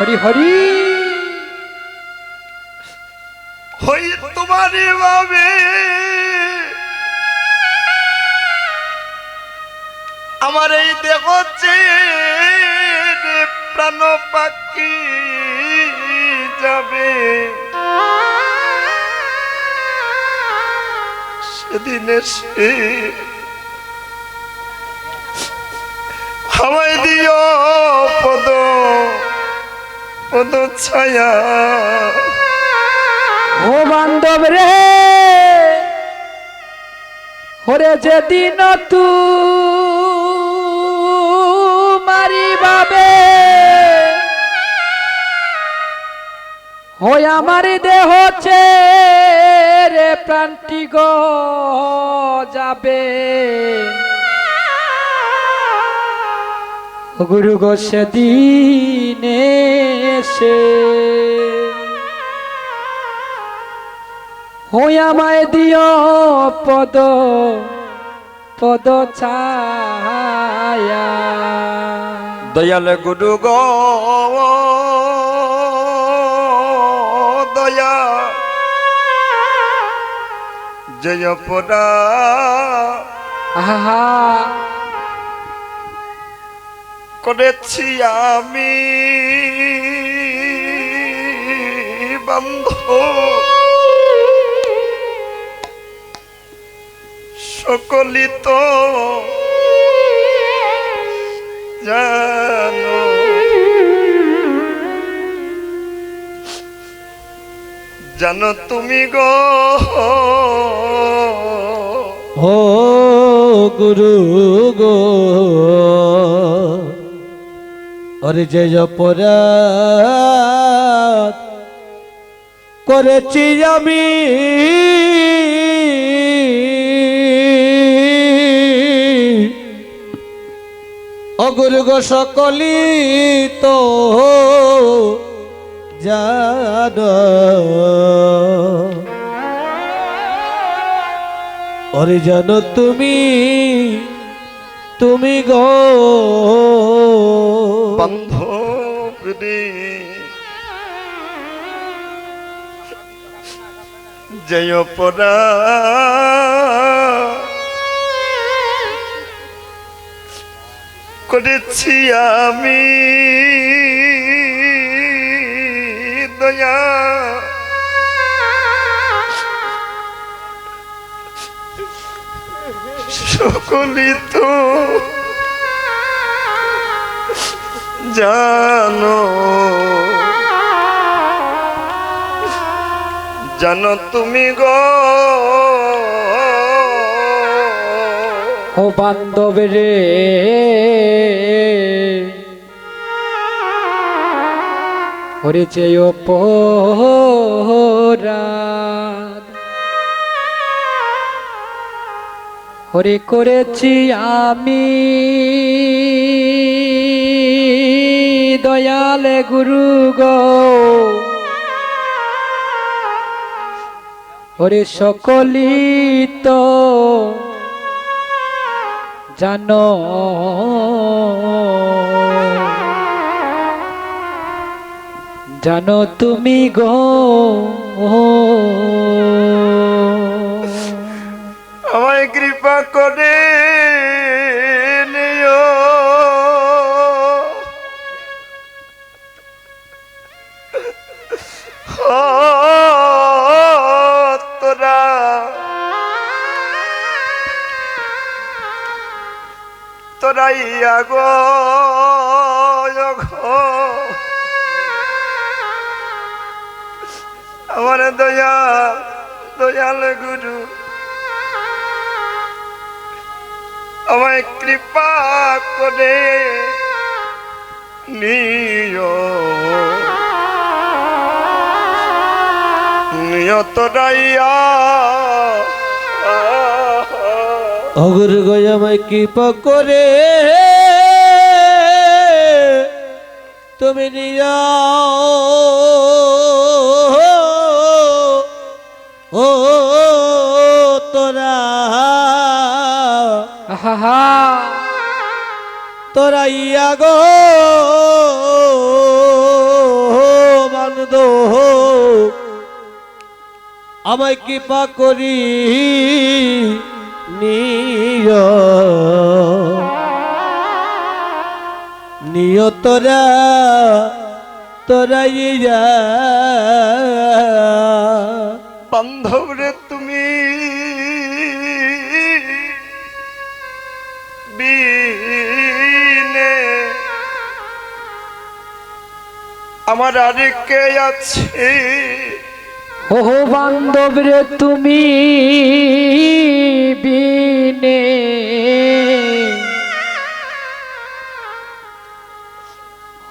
হরি হরি। হই তোমারই ভাবে আমার এই দেহ প্রাণ পাখি যাবে। সেদিন এসে হাওয়াই দিও পদ। পদ ছায়া। ও বান্ধব রে হরে যেদিন তু মারি বাবে হই আমার দেহ রে প্রাণটি গো যাবে। গুরু গো সেদিন সে হই আমায় দিও পদ পদ ছায়া। দয়াল গুরু গো দয়া। জয় পরা আহা। করেছি আমি। বন্ধ সকলি তো জানো। জানো তুমি গো। ও গুরু গো। অরে জয় অপরাধ করেছি আমি। অগুরু গো সকলি তো জান। অরে জানো তুমি তুমি গো জয় করেছি আমি দয়া। সকলি তো জানো। জানো তুমি গো। ও বান্ধব রে। অপরাধ ওরে করেছি আমি। দয়ালে গুরু গো। ওরে সকলি তো জানো। জানো তুমি গো। গুরু আমায় কৃপা করে নিয় নিয়ত রাইয়া অগুর গয়ামায় কৃপা করে তুমি নিয়া ও তোরা ইয়া গো বন্ধ আমায় কৃপা করি নিয়। নিয় তোরা তোরা ইয়া। বান্ধব আমার আরে কে আছে। ও বান্ধব রে তুমি বিনে।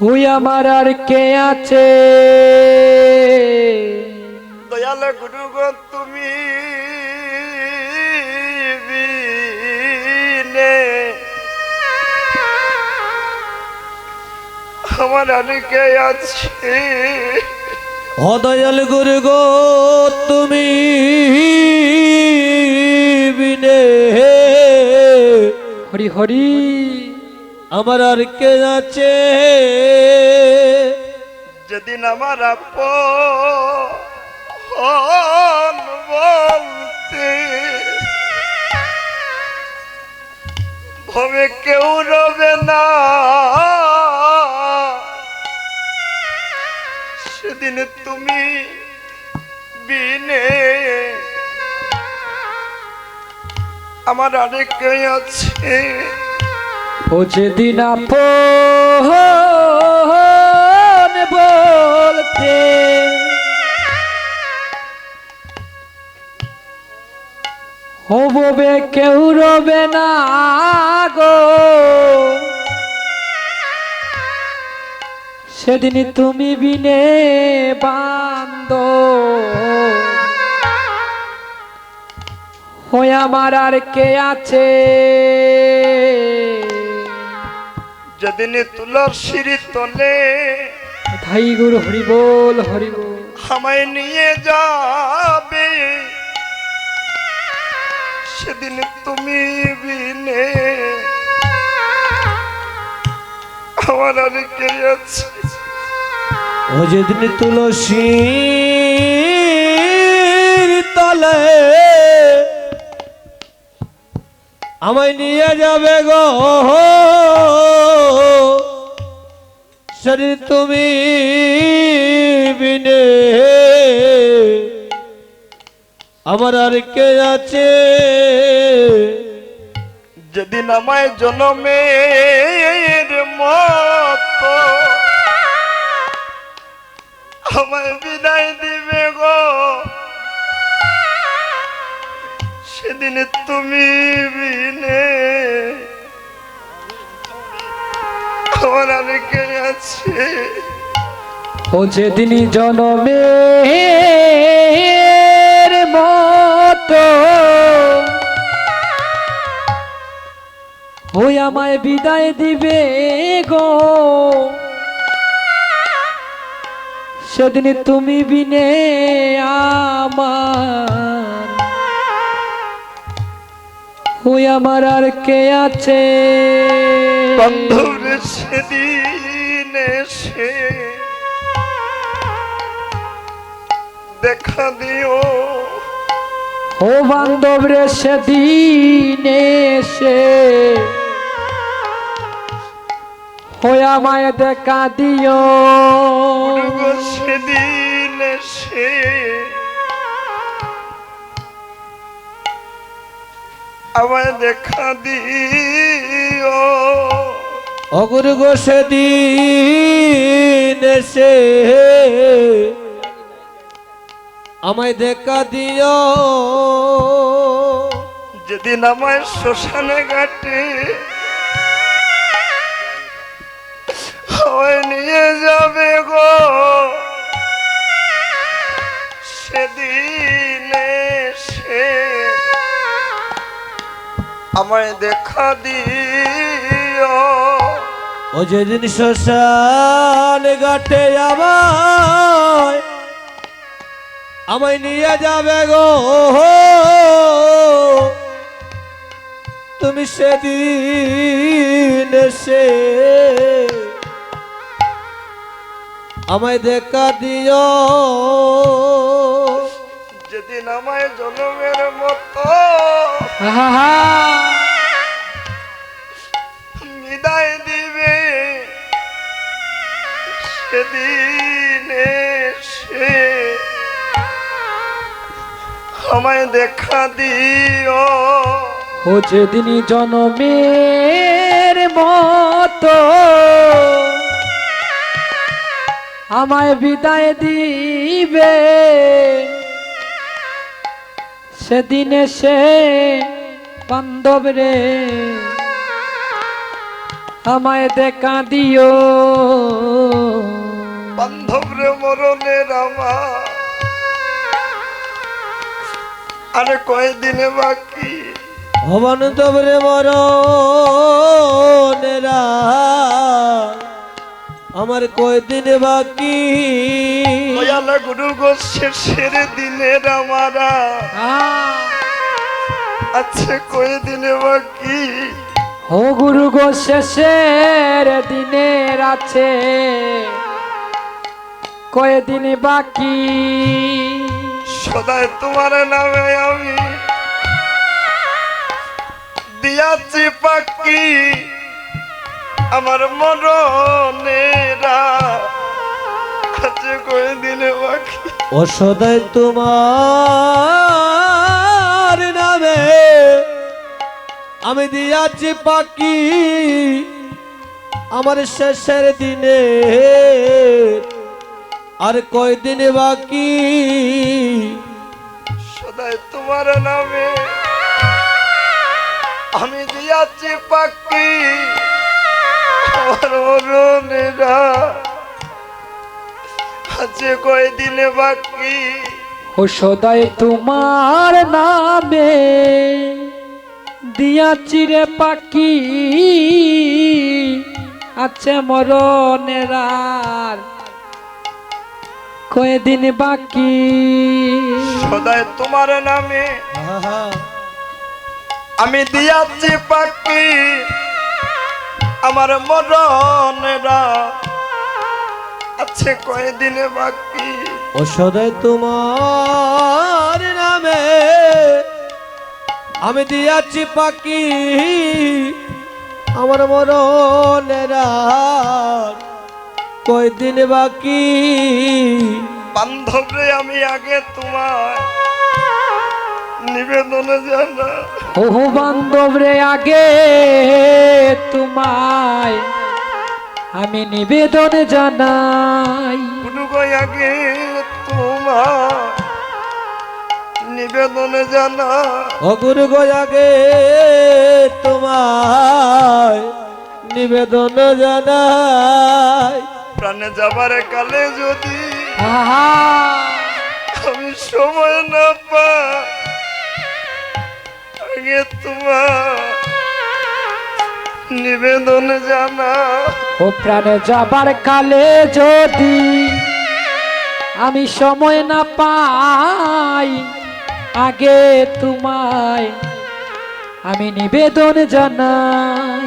হুই আমার আর কে আছে? দয়াল গুরু গো তুমি আমার আনিকে কে আছে অদয়াল গুরু গো তুমি বিনে হরি হরি। আমার আর কে আছে? যেদিন আমার আপন আমার আরেক আছে। ও যেদিন আপন বলতে হববে কেউ রবে না গো। সেদিন তুমি বিনে বান্দ হয়ে আমার আর কে আছে? যেদিন তুলার সিঁড়ি তলে ধাই গুরু হরি বল হরি বল। আমায় নিয়ে যাবে। সেদিন তুমি বিনে আমার আর কে আছে? ও যেদিন তুলসী তলে আমায় নিয়ে যাবে গো শরীর তুমি বিনে। আমার আর কে আছে? যেদিন আমায় জনমের মতো আমায় বিদায় দিবে গো। সেদিন তুমি বিনে। আমার কে আছে ও যেদিন জনমের মতো, ওই আমায় বিদায় দিবে গো। সেদিন তুমি বিনে আমার ওই আমার আর কে আছে? বন্ধুর সেদিন এসে দেখা দিও। ও বান্ধব রে সেদিন এসে হয়ে আমায় দেখা দিও। সেদিন এসে আমায় দেখা দিও। অগুর গো সেদিন এসে আমায় দেখা দিও। যেদিন আমায় শ্মশানে ঘাটে আমায় নিয়ে যাবে আমায় দেখা দিও। ও যেদিন শ্মশান ঘাটে আমায় আমায় নিয়ে যাবে গো। তুমি সেদিন এসে আমায় দেখা দিও। যেদিন আমায় জনমের মতো আহা বিদায় সেদিন সে আমায় দেখা দিও। ও যেদিন জনমের মতো আমায় বিদায় দিবে, সেদিন সে বান্ধব রে আমায় দেখা দিও। বান্ধব রে মরণের আমার। আরে কয়দিনে বাকি? ভবন তবরে মরণেরা আমার কয়দিন বাকি? দয়ালা গুরু গো শেষের দিনের আমারা আহ আছে কয়দিনে বাকি? ও গুরু গো শেষের দিনের আছে। কয়েদিন বাকি। সদায় তোমার নামে আমি দিয়াছি পাকি আমার মরণেরা আছে কয়দিনে বাকি। ও সদাই তোমার নামে আমি দিয়াছি পাকি আমার শেষের দিনে আর কয়দিন বাকি? সদায় তোমার নামে আমি দিয়াছি পাকি মরণেরা আছে কয়দিনে বাকি? ও সদাই তোমার নামে দিয়া চিরে পাখি আছে মরণের কয়েদিন বাকি। সদায় তোমার নামে আমি দিয়াছি পাকি আমার মরণেরা আছে কয়দিনে বাকি। ও সদাই তোমার নামে আমি দিয়াছি পাকি আমার মরণেরা কয়দিন বাকি? বান্ধব রে আমি আগে তোমার নিবেদনে জানা ও বান্ধব রে আগে তোমায় আমি নিবেদন জানাই। আগে তোমার নিবেদনে জানা অগুরু গয়াগে তোমায় নিবেদন জানাই। প্রাণে যাবার কালে যদি আমি সময় না পাই আগে তোমার নিবেদন জানা ও প্রাণে যাবার কালে যদি আমি সময় না পাই আগে তোমায় আমি নিবেদন জানাই।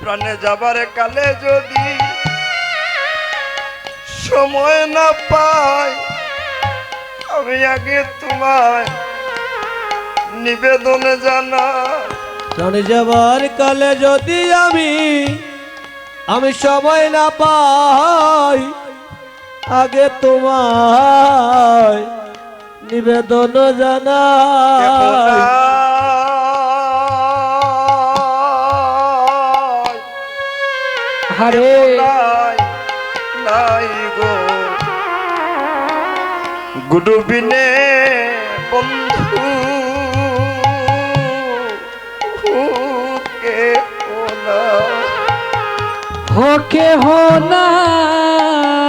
প্রাণে যাবার কালে যদি সময় না পাই আমি আগে তোমায় নিবেদন জানা প্রাণে যাবার কালে যদি আমি আমি সময় না পাই আগে তোমায় নিবেদন জানাই। আরে গুডু বিনে বন্ধু কে ওনা হোকে হো নাই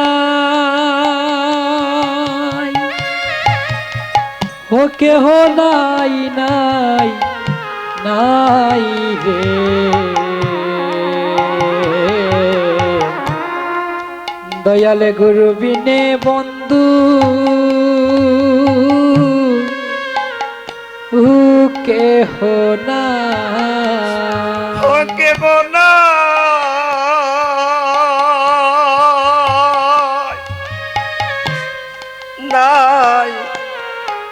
হোকে হো নাই নাই নাই রে দয়ালে গুরু বিনে বন্ধু। কেহ না। কেহ না। নাই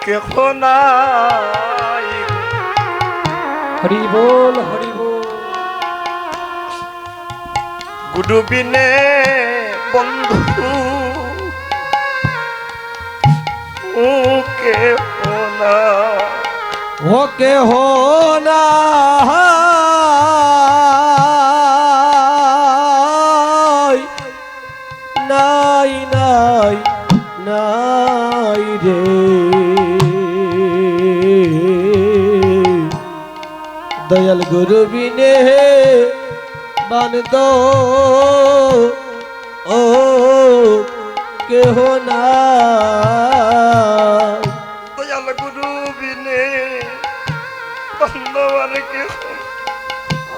কেহ নাই। হরি বল হরি বল গুডুবিনে বন্ধু ও কে না। ওকে হো না নাই নাই নাই রে। দয়াল গুরু বিনে বানদ। ও কেহ না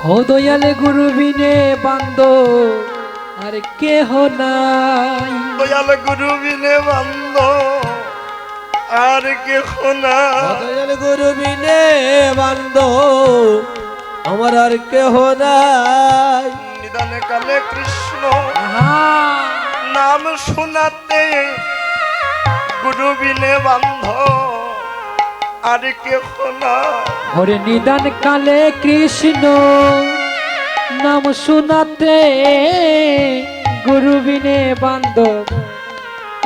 ও দয়ালে গুরু বিনে বান্দ আর কেহ নাই। দয়াল গুরু বিনে বান্ধ আর কেহ নাই। দয়াল গুরু বিনে বান্দ আমার আর কেহ নাই। নিদানে কালে কৃষ্ণ নাম শোনাতে গুরু বিনে বান্ধ আর কেহ নাই হরে নিদান কালে কৃষ্ণ নাম শুনাতে গুরু বিনে বান্ধব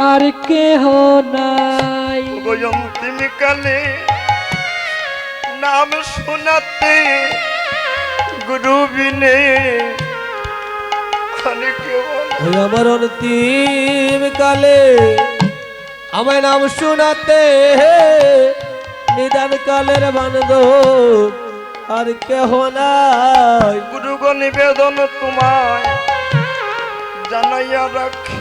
আর কেহ নাই। অন্তিম কালে নাম শোনাতে গুরু বিনে আমার অন্তিম কালে আমায় নাম শোনাতে নিদান কালের বান্দ আর কেহ নাই। গুরুগ নিবেদন তোমায় জানাইয়া রাখি।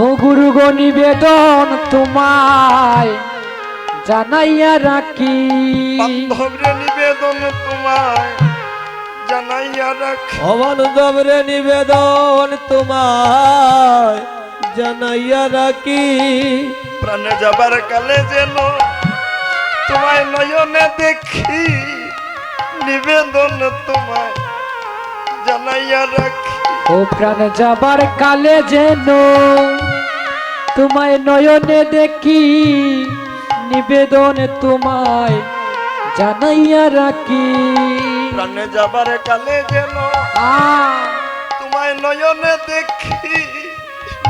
ও গুরু গো নিবেদন তোমায় জানাইয়া রাখি। বান্ধবরে নিবেদন তোমায় জানাইয়া রাখি। নিবেদন তোমায় জানাইয়া রাখি। প্রাণে যাবার কালে যেন তোমায় নয়নে দেখি নিবেদন তোমায় জানাইয়া রাখি। ও প্রাণ যাবার কালে যেন তোমায় নয়নে দেখি নিবেদন তোমায় জানাইয়া রাখি। প্রাণে যাবার কালে যেন তোমায় নয়নে দেখি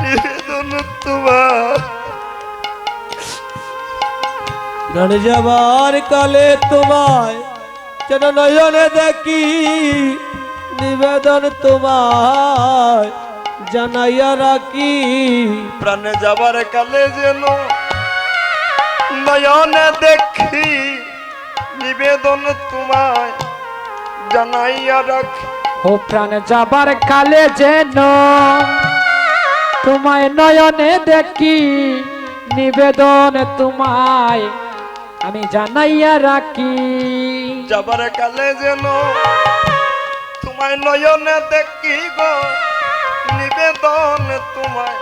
নিবেদন তোমার প্রাণ যাবার কালে তোমায় যেন নয়নে দেখি নিবেদন তোমায় জানাইয়া রাখি। প্রাণে যাবার কালে যেন নয়নে দেখি নিবেদন তোমায় জানাইয়া রাখি। ও প্রাণ যাবার কালে যেন তোমায় নয়নে দেখি নিবেদন তোমায় আমি জানাইয়া রাখি। যাবার কালে যেন তোমায় নয়নে দেখি গো নিবেদন তোমায়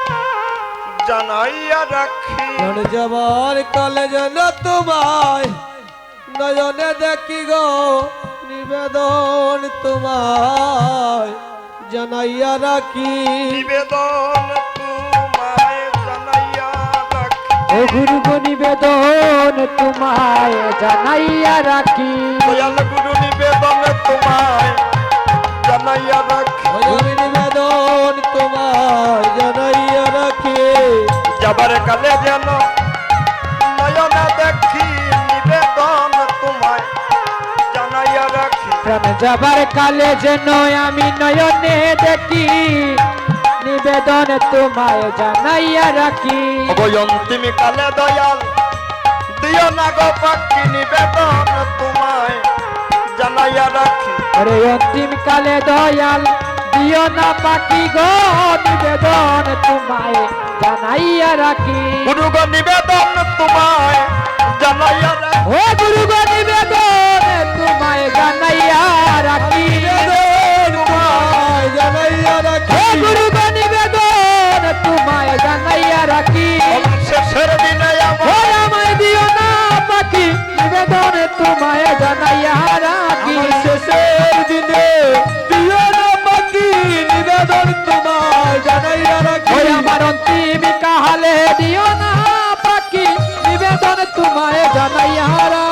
জানাইয়া রাখি। যাবার কালে যেন তোমায় নয়নে দেখি গো নিবেদন তোমায় জানাইয়া রাখি। নিবেদন তোমায় জানাইয়া রাখি। ও গুরু গো নিবেদন তোমায় জানাইয়া রাখি। দয়াল গুরু নিবেদন তোমায় জানাইয়া রাখি। নিবেদন তোমায় জানাইয়া রাখি। যাবার কালে যেন নয়নে দেখি নিবেদন তোমায় জানাইয়া রাখি। প্রাণ যাবার কালে যেন আমি নয়নে দেখি নিবেদন তোমায় জানাইয়া রাখি। অবয়ন্তিম কালে দয়াল দিও না গো পাখি নিবেদন তোমায় জানাইয়া রাখি। আরে অন্তিম কালে দয়াল দিও না পাখি গো নিবেদন তোমায় জানাইয়া রাখি। গুরু গো নিবেদন তোমায় জানাইয়া রাখি। ও গুরু গো নিবেদন তোমায় জানাইয়া রাখি। তোমায় জানাইয়া রাখি। গুরু তোমায় জানাইয়া রাখি শেষের দিনে। দিও না নিবেদন তোমায় জানাইয়া রাখি। আমার অন্তিম কাহালে দিও না পাখি। নিবেদন তোমায় জানাইয়া রাখি।